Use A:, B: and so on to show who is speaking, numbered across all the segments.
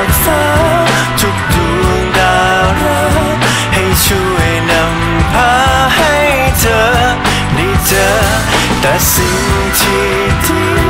A: ก แต่สิ่งที่ดี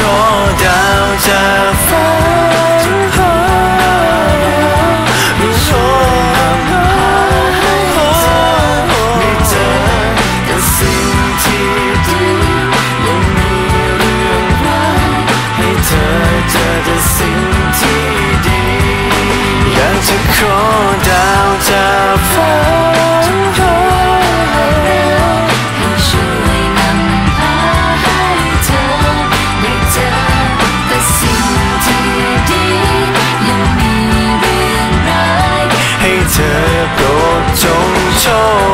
A: 弱到尘 soul